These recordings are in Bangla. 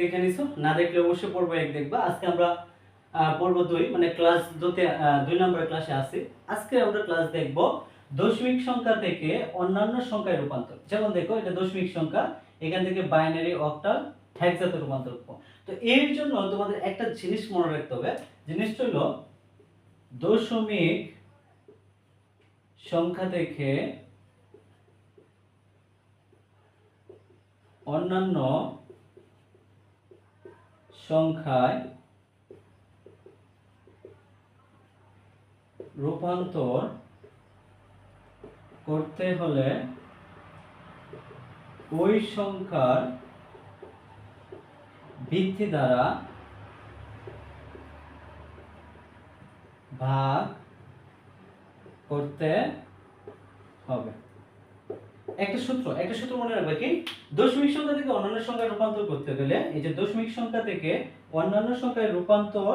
দেখে নিছো। না দেখলে অবশ্যই পর্ব এক দেখবা। আজকে আমরা পর্ব দুই মানে ক্লাস দুতে দুই নম্বর ক্লাসে আছি। আজকে আমরা ক্লাস দেখব দশমিক সংখ্যা থেকে অন্যান্য সংখ্যায় রূপান্তর। যেমন দেখো, এটা দশমিক সংখ্যা, এখান থেকে বাইনারি অক্টাল হেক্সাতে রূপান্তর তো এর জন্য তোমাদের একটা জিনিস মনে রাখতে হবে। জিনিসটা হলো, দশমিক সংখ্যা থেকে অন্যান্য সংখ্যায় রূপান্তর করতে হলে ওই সংখ্যার ভিত্তি দ্বারা ভাগ করতে হবে। একটা সূত্র একটা সূত্র মনে রাখবে কি? দশমিক সংখ্যা থেকে অন্যান্য সংখ্যায় রূপান্তর করতে গেলে, এই যে দশমিক সংখ্যা থেকে অন্যান্য সংখ্যায় রূপান্তর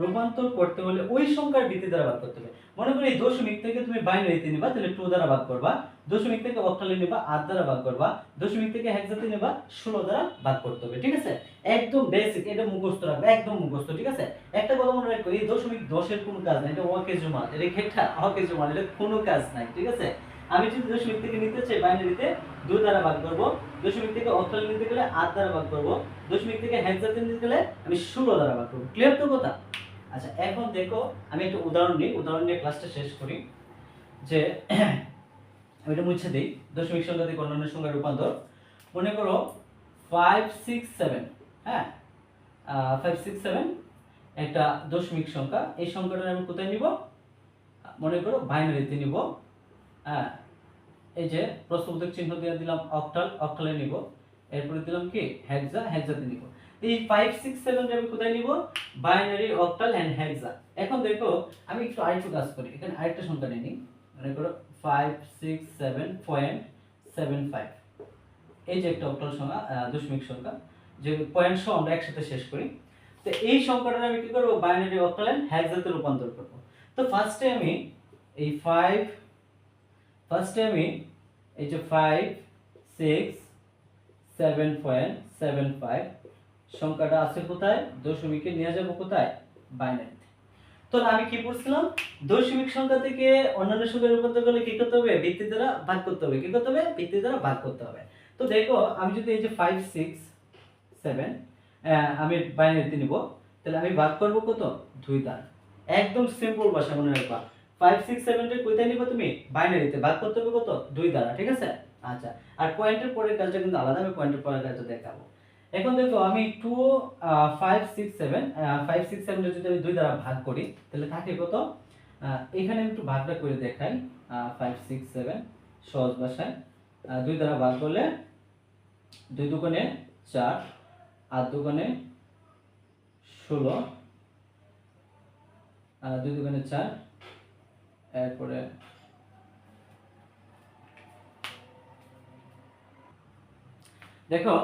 রূপান্তর করতে হলে ওই সংখ্যার ভিত্তি দ্বারা ভাগ করতে হবে। মনে করি এই দশমিক থেকে তুমি বাইনারিতে নিবা, তাহলে টু দ্বারা ভাগ করবা। দশমিক থেকে অক্টালে নিবা, আট দ্বারা ভাগ করবা। দশমিক থেকে হেক্সাতে নিবা, ষোলো দ্বারা ভাগ করতে হবে, ঠিক আছে? একদম বেসিক এটা মুখস্থ রাখবে, একদম মুখস্থ, ঠিক আছে? একটা কথা মনে রাখবে এই দশমিক দশের কোনো কাজ নাই, এটা ওয়াকে জমা এটা ঘেটা ওয়াকে জমা এটা কোনো কাজ নাই, ঠিক আছে? আমি যদি দশমিক থেকে নিতে চাই বাইনারিতে দুই দ্বারা ভাগ করব দশমিক থেকে অক্টালে নিতে গেলে আট দ্বারা ভাগ করব দশমিক থেকে হেক্সাতে নিতে গেলে আমি ষোলো দ্বারা ভাগ করব। ক্লিয়ার তো কথা? আচ্ছা এখন দেখো, আমি একটা উদাহরণ নিই, উদাহরণ নিয়ে ক্লাসটা শেষ করি, যে আমি এটা মুছে দিই, দশমিক সংখ্যা থেকে অন্যান্য সংখ্যা রূপান্তর। মনে করো ফাইভ সিক্স সেভেন হ্যাঁ? ফাইভ সিক্স সেভেন একটা দশমিক সংখ্যা, এই সংখ্যাটা আমি কোথায় নিব? মনে করো বাইনারিতে নিব। হ্যাঁ এই যে প্রশ্নবোধক চিহ্ন দিয়ে দিলাম অক্টাল অক্টালে নিব। এরপরে দিলাম কি? হেক্সা হেক্সাতে নিব। এই ফাইভ সিক্স সেভেন আমি কোথায় নিব? বাইনারি অক্টাল অ্যান্ড হেক্সা এখন দেখো, আমি একটু আরেকটু কাজ করি। এখানে আরেকটা সংখ্যা নিই। মনে করো five six seven point seven five এই যে একটা অক্টাল সংখ্যা দশমিক সংখ্যা, যে পয়েন্ট সহ আমরা একসাথে শেষ করি। তো এই সংখ্যাটা আমি কি করব? বাইনারি অক্টাল অ্যান্ড হেক্সাতে রূপান্তর করব। তো ফার্স্টে আমি এই ফাইভ ফার্স্টে আমি এই যে five six seven point seven five সংখ্যাটা আছে কোথায়? দশমিকে নিয়ে যাব কোথায়? বাইনারিতে তো। আমি কি পড়ছিলাম? দশমিক সংখ্যা থেকে অন্যান্য সংখ্যায় রূপান্তর করলে কি করতে হবে? ভিত্তি দ্বারা ভাগ করতে হবে। কি করতে হবে? ভিত্তি দ্বারা ভাগ করতে হবে। তো দেখো, আমি যদি এই যে ফাইভ সিক্স সেভেন আমি বাইনারিতে নিব, তাহলে আমি ভাগ করব কত? দুই দ্বারা। একদম সিম্পল ভাষা মনে রাখবা। ফাইভ সিক্স সেভেনটা কোথায় নিবা তুমি? বাইনারিতে ভাগ করতে হবে কত? দুই দ্বারা, ঠিক আছে? আচ্ছা আর পয়েন্টের পরের কাজটা কিন্তু আলাদা আমি পয়েন্টের পরের কাজটা দেখাবো। এখন দেখো, আমি two five six seven five six সেভেনটা যদি আমি দুই দ্বারা ভাগ করি, তাহলে থাকে কত? এখানে একটু ভাগটা করে দেখাই। ফাইভ সিক্স সেভেন সহজ ভাষায়। দুই দ্বারা ভাগ করলে দুই দোকানে চার আর দোকানে ষোলো দুই দোকানে চার এরপরে দেখো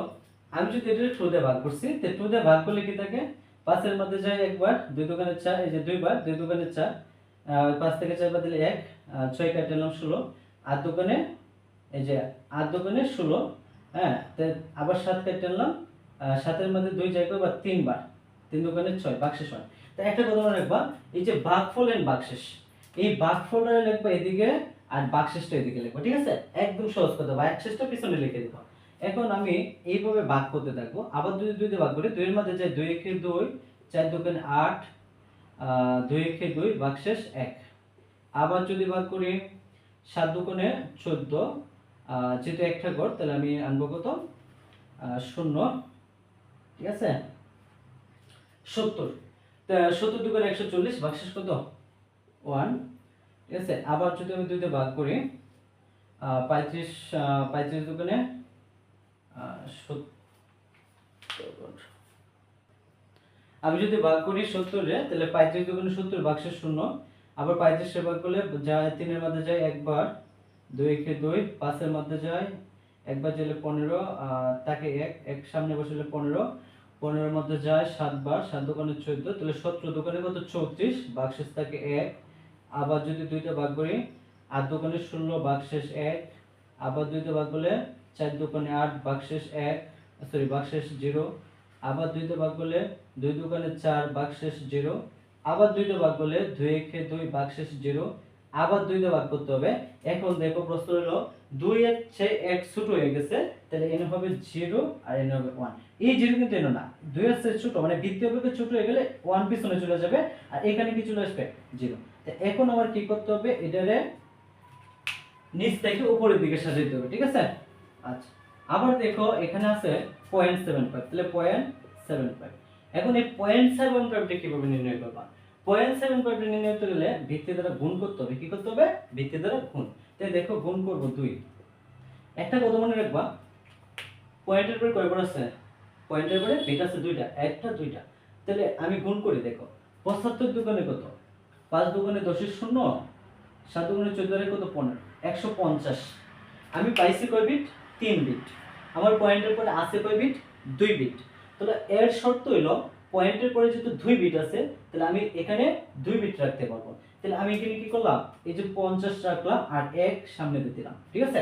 আমি যদি এটা টু দিয়ে ভাগ করছি তো টু দিয়ে ভাগ করলে কি থাকে? পাঁচের মধ্যে যায় একবার দুই দোকানে চার এই যে দুইবার দুই দোকানে চার পাঁচ থেকে চার বাদ দিলে এক ছয় কাটে নিলাম ষোলো আর দোকানে এই যে আর দোকানে ষোলো হ্যাঁ আবার সাত কাটে আহ, সাতের মধ্যে দুই যায় বা তিনবার তিন দোকানে ছয় বাক্সে হয়। তো একটা কথা মনে রাখবা এই যে ভাগফল এন্ড বাক্সেস এই ভাগফলটা লিখবা এদিকে আর বাক্সেসটা এদিকে লিখবা, ঠিক আছে? একদম সহজ কথা বাক্সেসটা পিছনে লিখে দিবা। এখন আমি এইভাবে ভাগ করতে থাকব, আবার যদি দুই দিয়ে ভাগ করি, দুইয়ের মধ্যে যায় দুই একে দুই, চার দোকানে আট দুই একে দুই বাক্সেস এক। আবার যদি ভাগ করি সাত দোকানে চোদ্দ যেহেতু একটা ঘর তাহলে আমি আনব কত? শূন্য, ঠিক আছে? সত্তর। সত্তর দোকানে একশো চল্লিশ বাক্সেস কত? ওয়ান, ঠিক আছে? আবার যদি আমি দুইতে ভাগ করি পঁয়ত্রিশ পঁয়ত্রিশ দোকানে সত্তর আমি যদি ভাগ করি সত্তরে, তাহলে পঁয়ত্রিশ দোকানে সত্তর বাক্সের শূন্য। আবার পঁয়ত্রিশে ভাগ করলে যায়, তিনের মধ্যে যায় একবার, দুই একে দুই, পাঁচের মধ্যে যায় একবার গেলে পনেরো তাকে এক এক সামনে বসলে পনেরো। পনেরোর মধ্যে যায় সাতবার, সাত দোকানে চোদ্দ, তাহলে সতেরো দোকানে কত? চৌত্রিশ বাক্সেস থাকে এক। আবার যদি দুইটা ভাগ করি, আট দোকানে ষোলো বাক্সেস এক। আবার দুইটা ভাগ করলে চার দোকানে আট বাক্সেস এক সরি বাক্সেস জিরো। আবার দুইটা ভাগ করলে দুই দোকানে চার বাকশেষ জিরো। আবার দুইটা ভাগ করলে দুই একে দুই বাকশেষ জিরো। আবার দুইটা ভাগ করতে হবে। এখন দেখো প্রশ্ন হলো, দুই এর চেয়ে এক ছোট হয়ে গেছে, তাহলে এন হবে জিরো আর এন হবে ওয়ান এই জিরো কিন্তু এনো না। দুই এর চেয়ে ছোট মানে বৃত্তীয় ছোট হয়ে গেলে ওয়ান পিছনে চলে যাবে, আর এখানে কি চলে আসবে? জিরো। এখন আমার কি করতে হবে? এটারে নিচ থেকে উপরের দিকে সাজাইতে হবে, ঠিক আছে? আচ্ছা আবার দেখো, এখানে আছে পয়েন্ট সেভেন ফাইভ তাহলে পয়েন্ট সেভেন ফাইভ এখন এই পয়েন্ট সেভেন ফাইভটা কীভাবে নির্ণয় করবা? পয়েন্ট সেভেন ফাইভটা নির্ণয় করতে গেলে ভিত্তি দ্বারা গুণ করতে হবে, কি করতে হবে? ভিত্তি দ্বারা গুণ। তাই দেখো, গুণ করব দুই। একটা কথা মনে রাখবা পয়েন্টের পরে কয়বার আছে? পয়েন্টের পরে বিট আছে দুইটা, একটা দুইটা। তাহলে আমি গুণ করি, দেখো, পঁচাত্তর দোকানে কত? পাঁচ দোকানে দশের শূন্য, সাত দোকানে চোদ্দ কত পনেরো? একশো পঞ্চাশ। আমি পাইছি কয় বিট তিন বিট আমার পয়েন্টের পরে আছে কয় বিট দুই বিট তাহলে এর শর্ত হইল পয়েন্টের পরে যেহেতু দুই বিট আছে, তাহলে আমি এখানে দুই বিট রাখতে পারব। তাহলে আমি এখানে কি করলাম? এই যে পঞ্চাশ রাখলাম আর এক সামনে দিয়ে দিলাম। ঠিক আছে?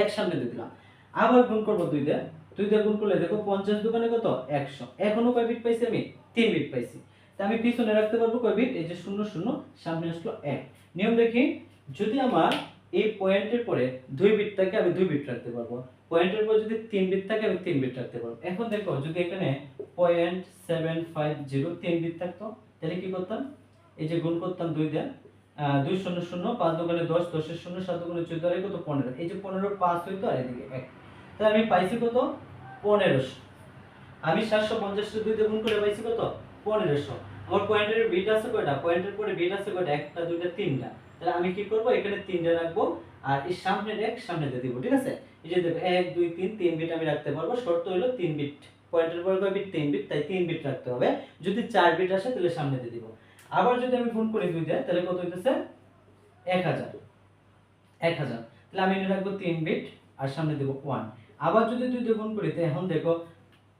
এক সামনে দিয়ে দিলাম। আবার গুণ করব দুই দিয়ে। দুই দিয়ে গুণ করলে দেখো পঞ্চাশ দোকানে কত? একশো। এখনও কয় বিট পাইছি আমি? তিন বিট পাইছি। আমি পিছনে রাখতে পারব কয় বিট এই যে শূন্য শূন্য সামনে আসলো এক। নিয়ম দেখি যদি আমার এই পয়েন্টের পরে দুই বিট থাকে আমি দুই বিট রাখতে পারব। পয়েন্টের পর যদি তিন বিট থাকে আমি তিন বিট রাখতে পারব। এখন দেখো যদি এখানে পয়েন্ট সেভেন ফাইভ জিরো তিন বিট থাকতো তাহলে কি করতাম? এই যে গুণ করতাম দুই আহ, দুই শূন্য শূন্য পাঁচ দোকানে দশ দশের শূন্য সাত দোকানে চোদ্দ আর কত? পনেরো। এই যে পনেরো পাঁচ হইতো আর এদিকে এক। তাহলে আমি পাইছি কত? পনেরোশো। আমি সাতশো পঞ্চাশটা দুই দিয়ে গুণ করে পাইছি কত? পনেরোশো আমার পয়েন্টের বিট আছে কয়টা? পয়েন্টের পরে বিট আছে কয়টা? একটা, দুইটা, তিনটা। তাহলে আমি কি করব? এখানে তিনটা রাখব আর এই সামনের এক সামনে দিয়ে দিব, ঠিক আছে? এই যে দেখো, এক, দুই, তিন তিন বিট আমি রাখতে পারব। শর্ত হলো তিন বিট। পয়েন্টের পরে কয় বিট? তিন বিট। তাই তিন বিট রাখতে হবে। যদি চার বিট আসে, তাহলে সামনে দিয়ে দিব। আবার যদি আমি গুণ করি দুই দিয়ে, তাহলে কত হইতেছে? এক হাজার। এক হাজার। তাহলে আমি এনে রাখব তিন বিট আর সামনে দেবো ওয়ান। আবার যদি দুই দিয়ে গুণ করি তাহলে এখন দেখো,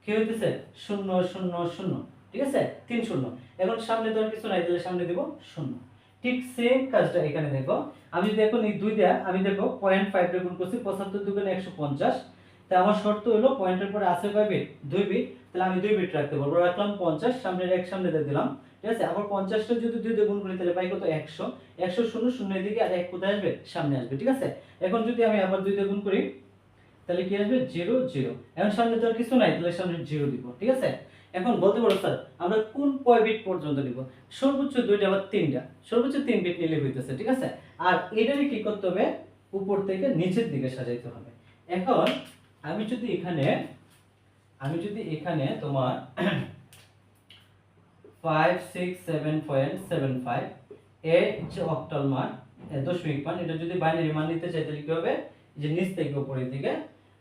কি হইতেছে? শূন্য শূন্য শূন্য। ঠিক আছে? তিন শূন্য। এখন সামনে তো কিছু নাই, তাহলে সামনে দিব শূন্য। ঠিক সেম কাজটা এখানে দেখো। আমি যদি এখন এই দুই দেয়া, আমি দেখো পয়েন্ট ফাইভ গুণ করছি, পঁচাত্তর দুগুণে একশো পঞ্চাশ। তা আমার শর্ত হলো পয়েন্টের পরে আছে কয় বিট দুই বিট তাহলে আমি দুই বিট রাখতে পারব। রাখলাম পঞ্চাশ, সামনের এক সামনে দিয়ে দিলাম। ঠিক আছে? আবার পঞ্চাশটা যদি দুই দিয়ে গুণ করি, তাহলে পাই কত? একশো। একশো শূন্য শূন্য এদিকে আর এক কোথায় আসবে? সামনে আসবে, ঠিক আছে? এখন যদি আমি আবার দুই দিয়ে গুণ করি, তাহলে কি আসবে? জিরো জিরো এখন সামনে তো আর কিছু নাই, তাহলে সামনে জিরো দিব, ঠিক আছে? এখন বলতে পারো, স্যার, আমরা কোন কয় বিট পর্যন্ত নিব? সর্বোচ্চ দুইটা বা তিনটা? সর্বোচ্চ তিন বিট নিলে হইতেছে, ঠিক আছে? আর এটারই কি করতে হবে? উপর থেকে নিচের দিকে সাজাইতে হবে। এখন আমি যদি এখানে, আমি যদি এখানে তোমার five six seven point seven five এ হচ্ছে অক্টাল মান দশমিক মান। এটা যদি বাইনারি মান নিতে চাই, তাহলে কি হবে? যে নিচ থেকে উপরের দিকে,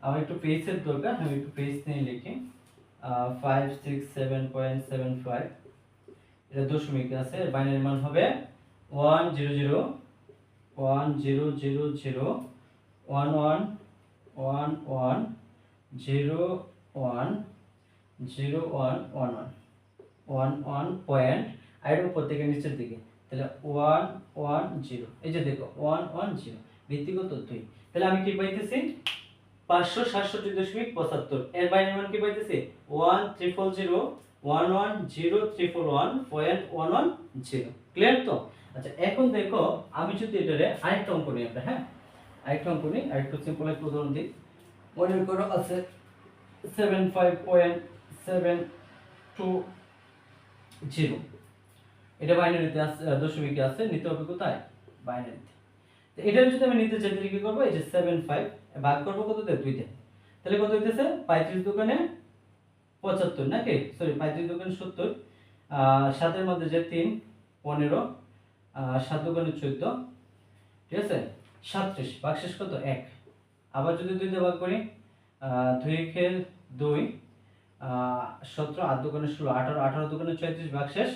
আমার একটু পেজের দরকার, আমি একটু পেজ নিয়ে লিখি। Five six seven point seven five এটা দশমিক আছে বাইনারি মান হবে one zero zero one zero zero zero one one one one zero one zero one one one one one point আর থেকে নিচের দিকে। তাহলে ওয়ান ওয়ান জিরো এই যে দেখো ওয়ান ওয়ান জিরো ভিত্তিগত দুই। তাহলে আমি কি পাইতেছি? পাঁচশো সাতষট্টি দশমিক পঁচাত্তর। এর বাইরের মান কি পাইতেছি? One triple zero one one zero triple one point one one zero clear তো? আচ্ছা এখন দেখো, আমি যদি এটারে আরেকটা অঙ্ক নিই আমরা হ্যাঁ? আরেকটা অঙ্ক নিই, আরেকটু সিম্পল একটা উদাহরণ দিই। মনে করো আছে seven five point seven two zero এটা বাইনারিতে আছে দশমিকে আছে, নিতে হবে কোথায়? বাইনারিতে। তো এটা যদি আমি নিতে চাই, তাহলে কি করব? এই যে সেভেন ফাইভ ভাগ করব কত দিয়ে? দুইতে তাহলে কত হইতেছে? পঁয়ত্রিশ দোকানে পঁচাত্তর, নাকি? সরি পঁয়ত্রিশ দোকানে সত্তর সাতের মধ্যে যে তিন, পনেরো সাত দোকানে চোদ্দ, ঠিক আছে? সাতত্রিশ বাকশেষ কত? এক। আবার যদি দুই দিয়ে ভাগ করি দুই খেল দুই সতেরো, আট দোকানে ষোলো, আঠারো আঠারো দোকানে ছয়ত্রিশ ভাগশেষ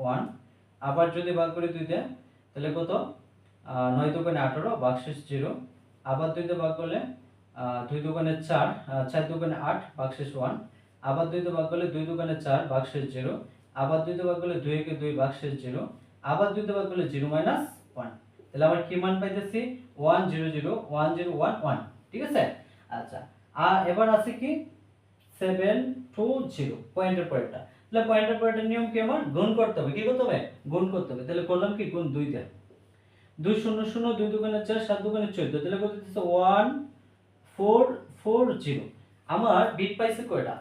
ওয়ান। আবার যদি ভাগ করি দুই দিয়ে তাহলে কত? নয় দোকানে আঠারো বাকশেষ জিরো। আবার দুই ভাগ করলে দুই দোকানে চার চার দোকানে আট বাকশেষ ওয়ান আবার দুই ভাগ করলে দুই দোকানে চার বাকশেষ জিরো আবার দুই ভাগ করলে দুই একে দুই বাকশেষ জিরো আবার দুই দিয়ে ভাগ করলে জিরো মাইনাস ওয়ান তাহলে আমার কি মান পাইতেছি? One zero zero one zero one one ঠিক আছে? আচ্ছা আর এবার আছে কি? সেভেন টু জিরো পয়েন্টের পরেরটা। তাহলে পয়েন্টের পরেরটা নিয়ম কি আমার? গুণ করতে হবে। কি করতে হবে? গুণ করতে হবে। তাহলে করলাম কি? গুণ দুই দেয়। দুই শূন্য শূন্য, দুই দোকানে চার, সাত দোকানে চোদ্দ, তাহলে কত দিচ্ছে ওয়ান, ফোর ফোর, জিরো। আমার বিট পাইছে কয়টা?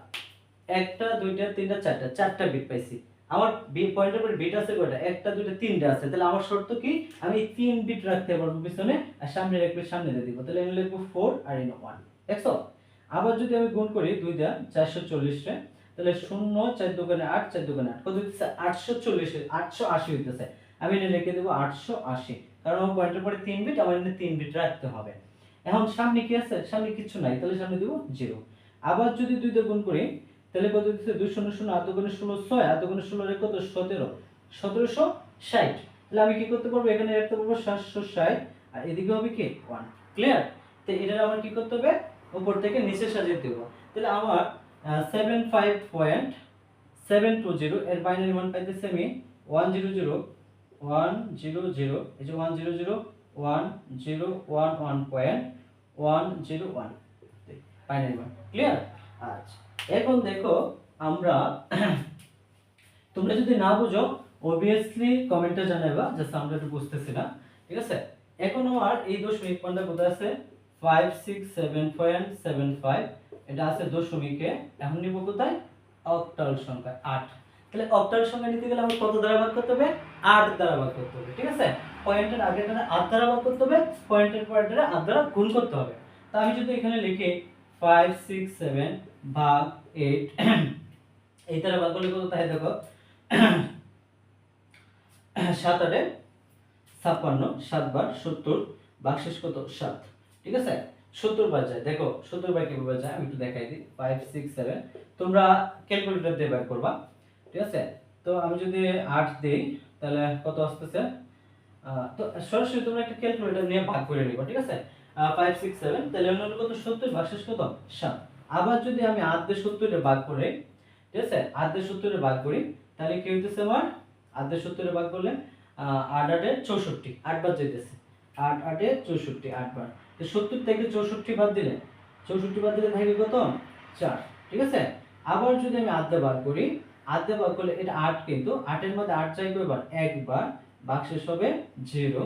একটা, দুইটা, তিনটা, চারটা চারটা বিট পাইছি। আমার পয়েন্টের পরে বিট আছে কয়টা? একটা, দুইটা, তিনটা আছে। তাহলে আমার শর্ত কি? আমি তিন বিট রাখতে পারব পিছনে আর সামনে রাখলে সামনে দিয়ে দিব। তাহলে আমি লিখব ফোর আর এনে ওয়ান দেখছ? আবার যদি আমি গুণ করি দুই দা চারশো চল্লিশে তাহলে শূন্য, চার দোকানে আট, চার দোকানে আট। কত হইতেছে আটশো চল্লিশে, আটশো আশি হইতেছে। আমি এনে লিখে দেবো আটশো আশি। কারণ আমার পয়েন্টের পরে তিন বিট আমার এনে তিন বিট রাখতে হবে। এখন সামনে কি আছে? সামনে কিছু নাই, তাহলে সামনে দেবো জিরো। আবার যদি দুই দিয়ে গুণ করি, তাহলে কত দিচ্ছে? দুই শূন্য শূন্য, আট দোকানে ষোলো ছয়, আট দোকানে ষোলো কত? সতেরো। সতেরোশো ষাট। তাহলে আমি কি করতে পারব? এখানে রাখতে পারব সাতশো ষাট, আর এদিকে হবে কি? ওয়ান ক্লিয়ার তো এটা আমার কি করতে হবে? উপর থেকে নিচে সাজিয়ে দেবো। তাহলে আমার seven five point seven two zero এর বাইনারি মান পাইতেছে আমি one zero zero one zero zero এই যে one zero zero one zero one one point one zero one binary মান ক্লিয়ার আচ্ছা এখন দেখো আমরা, তোমরা যদি না বুঝো অবভিয়াসলি কমেন্টে জানাবা জাস্ট আমরা একটু বুঝতেছি না, ঠিক আছে? এখন আমার এই দশমিক মানটা কোথায় আছে? Five six seven point seven five এটা আছে দশমিকে, এখন নিব কোথায়? অক্টাল সংখ্যা আট। তাহলে অক্টাল সংখ্যা নিতে গেলে আমাকে কত দ্বারা ভাগ করতে হবে? আট দ্বারা ভাগ করতে হবে, ঠিক আছে? পয়েন্টের আগের দ্বারা আট দ্বারা ভাগ করতে হবে পয়েন্টের পরের দ্বারা আট দ্বারা গুণ করতে হবে। তা আমি যদি এখানে লিখি ফাইভ সিক্স সেভেন ভাগ এইট এই দ্বারা ভাগ করলে কত তাই দেখো? সাত আটে ছাপ্পান্ন, সাত বার সত্তর বাকশেষ কত? সাত, ঠিক আছে? সত্তর বার যায়, দেখো, সত্তর বার কীভাবে যায়? আমি একটু দেখাই দিই ফাইভ সিক্স সেভেন তোমরা ক্যালকুলেটর দিয়ে বের করবা। ঠিক আছে? তো আমি যদি আট দিই, তাহলে কত আসতেছে? তো সরাসরি তোমরা একটা ক্যালকুলেটর নিয়ে ভাগ করে নিবা, ঠিক আছে? ফাইভ সিক্স সেভেন তাহলে অন্য কত? সত্তর বাকশেষ কত? সাত। আবার যদি আমি দিয়ে সত্তরে ভাগ করে, ঠিক আছে? দিয়ে সত্তরে ভাগ করি, তাহলে কি হইতেছে আমার? দিয়ে সত্তরে ভাগ করলে আট আটে চৌষট্টি আটবার যেতেছে আট আটে চৌষট্টি আটবার তো সত্তর থেকে চৌষট্টি বাদ দিলে, চৌষট্টি বাদ দিলে থাকে কত? চার, ঠিক আছে? আবার যদি আমি দিয়ে ভাগ করি আট ভাগ করলে এটা আট কিন্তু আটের মধ্যে আট চাই কয়বার একবার বাক্সেস হবে জিরো।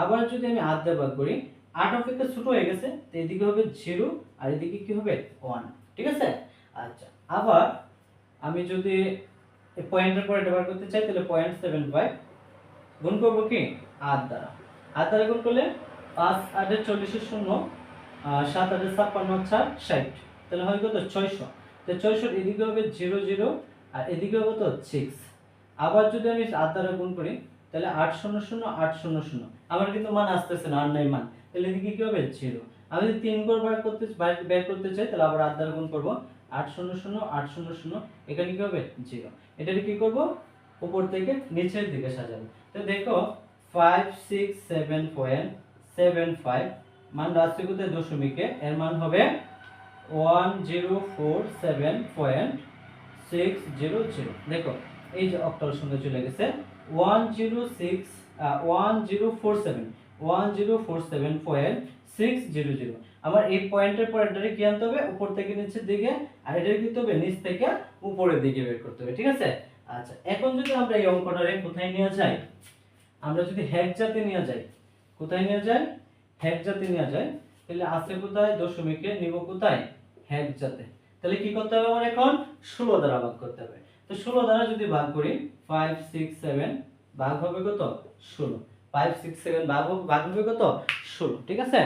আবার যদি আমি আট ভাগ করি, আট অপেক্ষা ছোট হয়ে গেছে, তো এদিকে হবে জিরো আর এদিকে কি হবে? ওয়ান। ঠিক আছে? আচ্ছা আবার আমি যদি পয়েন্টের পরে ব্যবহার করতে চাই, তাহলে পয়েন্ট সেভেন ফাইভ গুণ করব কি? আট দ্বারা। আট দ্বারা গুণ করলে পাঁচ আটের চল্লিশের শূন্য সাত আটের ছাপ্পান্ন, চার ষাট। তাহলে হয় কত? ছয়শো। তো ছয়শোর এদিকে হবে জিরো জিরো আর এদিকে হবে তো সিক্স আবার যদি আমি আট দ্বারা গুণ করি, তাহলে আট শূন্য শূন্য, আট শূন্য শূন্য। আমার কিন্তু মান আসতেছে না, আর নাই মান। তাহলে এদিকে কি হবে? জিরো আমি যদি তিন করে বার করতে বার- করতে চাই, তাহলে আবার আট দ্বারা গুণ করব। আট শূন্য শূন্য, আট শূন্য শূন্য, এখানে কি হবে? জিরো এটাকে কি করব? উপর থেকে নিচের দিকে সাজাবো। তো দেখো five six seven point seven five মান কোথায় দশমিকে, এর মান হবে one zero four seven point six zero zero দেখো, এই যে অক্টাল সঙ্গে চলে গেছে। One zero six one zero four seven one zero four seven point six zero zero আমার এই পয়েন্টের পর এটাকে কি আনতে হবে? উপর থেকে নিচের দিকে, আর এটা কি হবে? নিচ থেকে উপরের দিকে বের করতে হবে, ঠিক আছে? আচ্ছা এখন যদি আমরা এই অঙ্কটারে কোথায় নিয়ে যাই? আমরা যদি হ্যাক জাতে নিয়ে যাই, কোথায় নিয়ে যাই? হ্যাক জাতে নিয়ে যাই, তাহলে আছে কোথায়? দশমিকে নিব কোথায়? হ্যাক জাতে। তাহলে কি করতে হবে আমার এখন? ষোলো দ্বারা ভাগ করতে হবে। তো ষোলো দ্বারা যদি ভাগ করি ফাইভ সিক্স সেভেন ভাগ হবে কত? ষোলো। ফাইভ সিক্স সেভেন ভাগ ভাগ হবে কত? ষোলো। ঠিক আছে?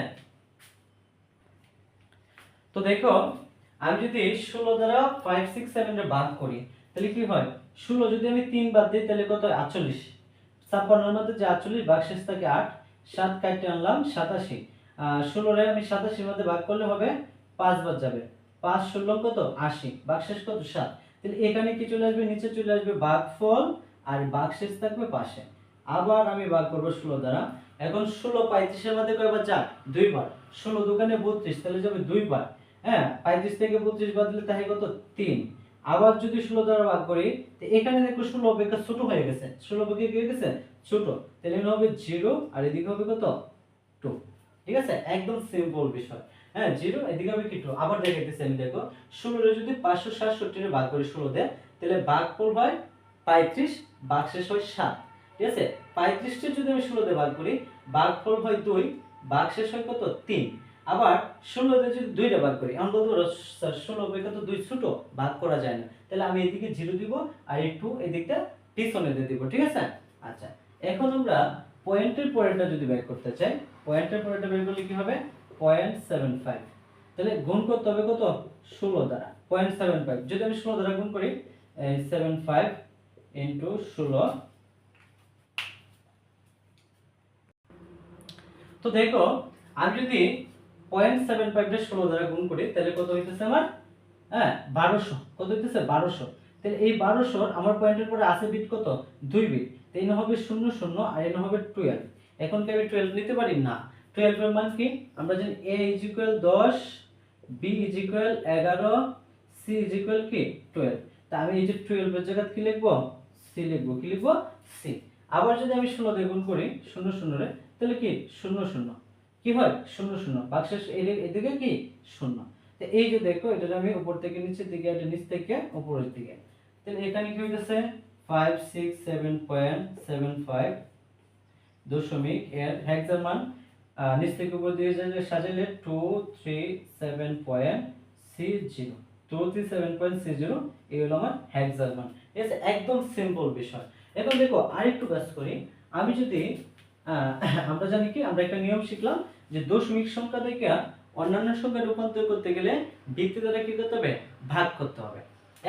তো দেখো, আমি যদি ষোলো দ্বারা ফাইভ সিক্স সেভেন ভাগ করি, তাহলে কি হয়? ষোলো যদি আমি তিন বাদ দিই, তাহলে কত? আটচল্লিশ। ছাপ্পান্নর মধ্যে যে আটচল্লিশ, ভাগ শেষ থাকে আট। সাত কাটতে আনলাম সাতাশি। ষোলোরে আমি সাতাশির মধ্যে ভাগ করলে হবে পাঁচ বার যাবে। পাঁচ ষোলো কত? আশি। ভাগ শেষ কত? সাত। তাহলে এখানে কি চলে আসবে? নিচে চলে আসবে ভাগ ফল আর ভাগ শেষ থাকবে পাশে। আবার আমি ভাগ করব ষোলো দ্বারা। এখন ষোলো পঁয়ত্রিশের মধ্যে কয়বার যাক দুইবার। ষোলো দোকানে বত্রিশ, তাহলে যাবে দুইবার। হ্যাঁ পঁয়ত্রিশ থেকে বত্রিশ বাদ দিলে তাহলে কত? তিন। আবার যদি ষোলো দ্বারা ভাগ করি, তো এখানে দেখো ষোলো অপেক্ষা ছোট হয়ে গেছে। ষোলো অপেক্ষা কি হয়ে গেছে? ছোট। তাহলে হবে জিরো আর এদিকে হবে কত? টু। ঠিক আছে? একদম সিম্পল বিষয়। হ্যাঁ জিরো, এদিকে হবে কি টু আবার দেখাইতেছি আমি, দেখো। ষোলোরে যদি পাঁচশো সাতষট্টিরে ভাগ করি ষোলো দেয় তাহলে ভাগ ফল হয় পঁয়ত্রিশ ভাগ শেষ হয় সাত। ঠিক আছে? পঁয়ত্রিশটা যদি আমি ষোলো দিয়ে ভাগ করি ভাগ ফল হয় দুই ভাগ শেষ হয় কত? তিন। আবার ষোলো দিয়ে যদি দুইটা ভাগ করি আমি বলব স্যার, ষোলো বই কত? দুই ছোট, ভাগ করা যায় না। তাহলে আমি এদিকে জিরো দিব আর এই টু এদিকটা পিছনে দিয়ে দিব, ঠিক আছে? আচ্ছা এখন আমরা পয়েন্টের পরেরটা যদি বের করতে চাই, পয়েন্টের পরেরটা বের করলে কি হবে? Point seven five. তাহলে গুণ করতে হবে কত? ষোলো দ্বারা। Point seven five. যদি আমি ষোলো দ্বারা গুণ করি সেভেন ফাইভ ইন্টু ষোলো। তো দেখো, আমি যদি পয়েন্ট সেভেন ফাইভটা ষোলো দ্বারা গুণ করি, তাহলে কত হইতেছে আমার? হ্যাঁ বারোশো। কত হইতেছে? বারোশো। তাহলে এই বারোশোর আমার পয়েন্টের পরে আছে বিট কত? দুই বিট। তো এনে হবে শূন্য শূন্য আর এনে হবে টুয়েলভ। এখন কি আমি টুয়েলভ নিতে পারি? না। টুয়েলভের মান কি? আমরা জানি এ ইজ ইকুয়াল দশ বি ইজ ইকুয়াল এগারো সি ইজ ইকুয়াল কি? টুয়েলভ তা আমি এই যে টুয়েলভের জায়গায় কি লিখব? সি লিখব। কি লিখব? সি আবার যদি আমি ষোলো দিয়ে গুণ করি, শূন্য শূন্য রে, তাহলে কি? শূন্য শূন্য। কি হয়? শূন্য শূন্য। বাক্সের এদিকে কি? শূন্য। তো এই যে দেখো এটা আমি উপর থেকে নিচের দিকে এটা নিচ থেকে উপরের দিকে। তাহলে এখানে কি হইতেছে? Five six seven point seven five দশমিক এর হেক্সার মান নিচ থেকে উপর দিয়ে যাবে সাজালে two three seven point C zero two three seven point C zero এই হলো আমার হেক্সার মান একদম সিম্পল বিষয়। এখন দেখো, আরেকটু কাজ করি। আমি যদি আমরা জানি কি, আমরা একটা নিয়ম শিখলাম যে দশমিক সংখ্যা থেকে অন্যান্য সংখ্যা রূপান্তর করতে গেলে ভিত্তি দ্বারা কি করতে হবে? ভাগ করতে হবে।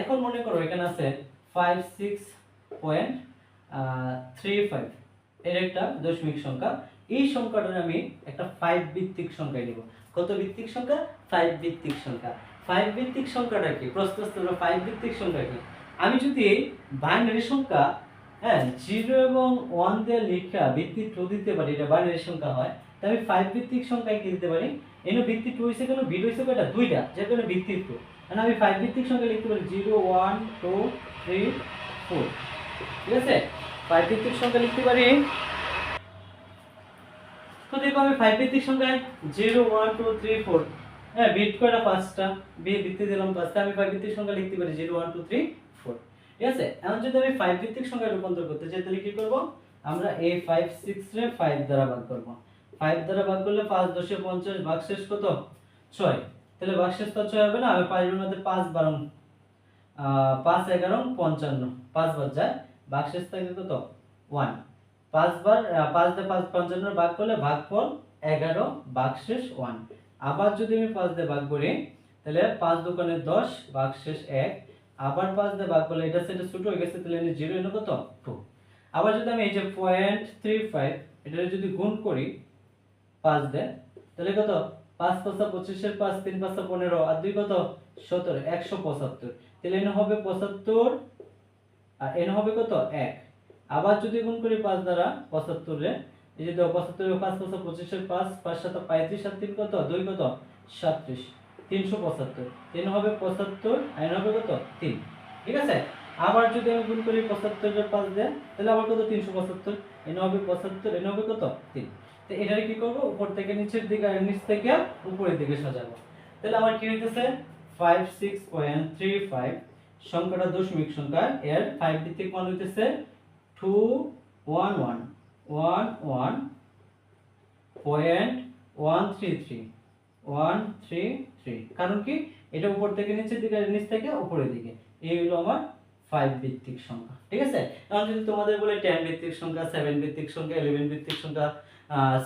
এখন মনে করো, এখানে আছে five six point three five এর একটা দশমিক সংখ্যা। এই সংখ্যাটার আমি একটা ফাইভ ভিত্তিক সংখ্যা নিব। কত ভিত্তিক সংখ্যা? ফাইভ ভিত্তিক সংখ্যা। ফাইভ ভিত্তিক সংখ্যাটা কি? প্রশ্নস্থ ফাইভ ভিত্তিক সংখ্যা কি? আমি যদি বাইনারি সংখ্যা হ্যাঁ জিরো এবং ওয়ান দিয়ে লেখা ভিত্তি টু দিতে পারি, এটা বাইনারি সংখ্যা হয় তাই আমি ফাইভ ভিত্তিক সংখ্যায় কি দিতে পারি? এনে ভিত্তি টু হয়েছে কেন? ভিড হয়েছে কয়টা দুইটা, যে কোনো ভিত্তি টু মানে আমি ফাইভ ভিত্তিক সংখ্যা লিখতে পারি zero one two three four ঠিক আছে? ফাইভ ভিত্তিক সংখ্যা লিখতে পারি তো দেখো আমি ফাইভ ভিত্তিক সংখ্যায় zero one two three four হ্যাঁ বিট কয়টা পাঁচটা। বি ভিত্তি দিলাম পাঁচটা। আমি ফাইভ ভিত্তিক সংখ্যা লিখতে পারি zero one two three four ঠিক আছে? এখন যদি আমি ফাইভ ভিত্তিক সংখ্যা রূপান্তর করতে চাই, তাহলে কি করব? আমরা এই ফাইভ সিক্স রে ফাইভ দ্বারা ভাগ করব। ফাইভ দ্বারা ভাগ করলে পাঁচ দশে পঞ্চাশ, ভাগ শেষ কত? ছয়। তাহলে ভাগ শেষ তো ছয় হবে না, আমি পাঁচের মধ্যে পাঁচ বারো পাঁচ এগারো পঞ্চান্ন। পাঁচ বার যায়, ভাগ শেষ থাকে কত? ওয়ান পাঁচবার পাঁচ দিয়ে পাঁচ পঞ্চান্ন ভাগ করলে ভাগফল এগারো ভাগ শেষ ওয়ান আবার যদি আমি পাঁচ দিয়ে ভাগ করি, তাহলে পাঁচ দোকানে দশ ভাগ শেষ এক। আবার পাঁচ দিয়ে ভাগ করলে এটা সেটা ছোট হয়ে গেছে, তাহলে জিরো এনে কত টু আবার যদি আমি এই যে পয়েন্ট থ্রি ফাইভ এটা যদি গুণ করি, পাঁচ দেয় তাহলে কত? পাঁচ পাঁচা পঁচিশের পাঁচ, তিন পাঁচা পনেরো, আর দুই কত? সতেরো, একশো পঁচাত্তর। তাহলে এনে হবে পঁচাত্তর, আর এনে হবে কত? এক। আবার যদি গুণ করি পাঁচ দ্বারা পঁচাত্তরে এই যে দেখো পঁচাত্তর পাঁচ পাঁচা পঁচিশের পাঁচ পাঁচ সাত, পঁয়ত্রিশ, আর তিন কত? দুই কত? সাতত্রিশ। তিনশো পঁচাত্তর। তিন হবে পঁচাত্তর, আর এনে হবে কত? তিন। ঠিক আছে? আবার যদি আমি গুণ করি পঁচাত্তরের পাঁচ দেয়, তাহলে আবার কত? তিনশো পঁচাত্তর। এনে হবে পঁচাত্তর এনে হবে কত? তিন। তো এটারে কি করব? উপর থেকে নিচের দিকে নিচ থেকে উপরের দিকে সাজাবো। তাহলে আমার কি হইতেছে? Five six point three five সংখ্যাটা দশমিক সংখ্যা, এর ফাইভ ভিত্তিক মান হইতেছে two one one one one point one three three one three three কারণ কি? এটা উপর থেকে নিচের দিকে, নিচ থেকে উপরের দিকে। এই হলো আমার ফাইভ ভিত্তিক সংখ্যা, ঠিক আছে? এখন যদি তোমাদের বলে টেন ভিত্তিক সংখ্যা সেভেন ভিত্তিক সংখ্যা ইলেভেন ভিত্তিক সংখ্যা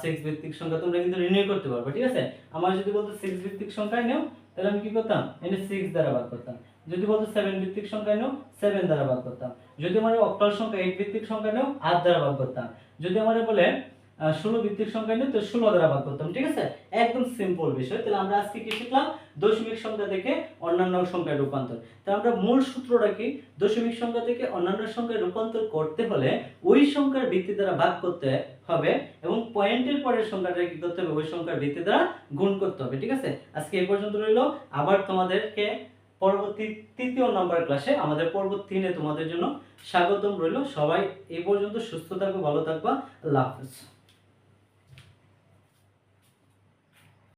সিক্স ভিত্তিক সংখ্যা, তোমরা কিন্তু রিনিউ করতে পারবে, ঠিক আছে? আমার যদি বলতো সিক্স ভিত্তিক সংখ্যায় নেও, তাহলে আমি কি করতাম? এনে সিক্স দ্বারা ভাগ করতাম। যদি বলতো সেভেন ভিত্তিক সংখ্যায় নেও সেভেন দ্বারা ভাগ করতাম। যদি আমার অক্টাল সংখ্যা এইট ভিত্তিক সংখ্যা নেও, আট দ্বারা ভাগ করতাম। যদি আমার বলে ষোলো ভিত্তিক সংখ্যা নেই তো ষোলো দ্বারা ভাগ করতাম, ঠিক আছে? একদম সিম্পল বিষয়। তাহলে আমরা আজকে কি শিখলাম? দশমিক সংখ্যা থেকে অন্যান্য সংখ্যায় রূপান্তর। তা আমরা মূল সূত্রটা কি? দশমিক সংখ্যা থেকে অন্যান্য সংখ্যায় রূপান্তর করতে হলে ওই সংখ্যার ভিত্তি দ্বারা ভাগ করতে হবে এবং পয়েন্টের পরের সংখ্যাটা কি করতে হবে? ওই সংখ্যার ভিত্তি দ্বারা গুণ করতে হবে, ঠিক আছে? আজকে এই পর্যন্ত রইল। আবার তোমাদেরকে পরবর্তী তৃতীয় নম্বর ক্লাসে আমাদের পর্ব তিনে তোমাদের জন্য স্বাগতম রইল। সবাই এই পর্যন্ত সুস্থ থাকবে ভালো থাকবা। আল্লাহ হাফেজ।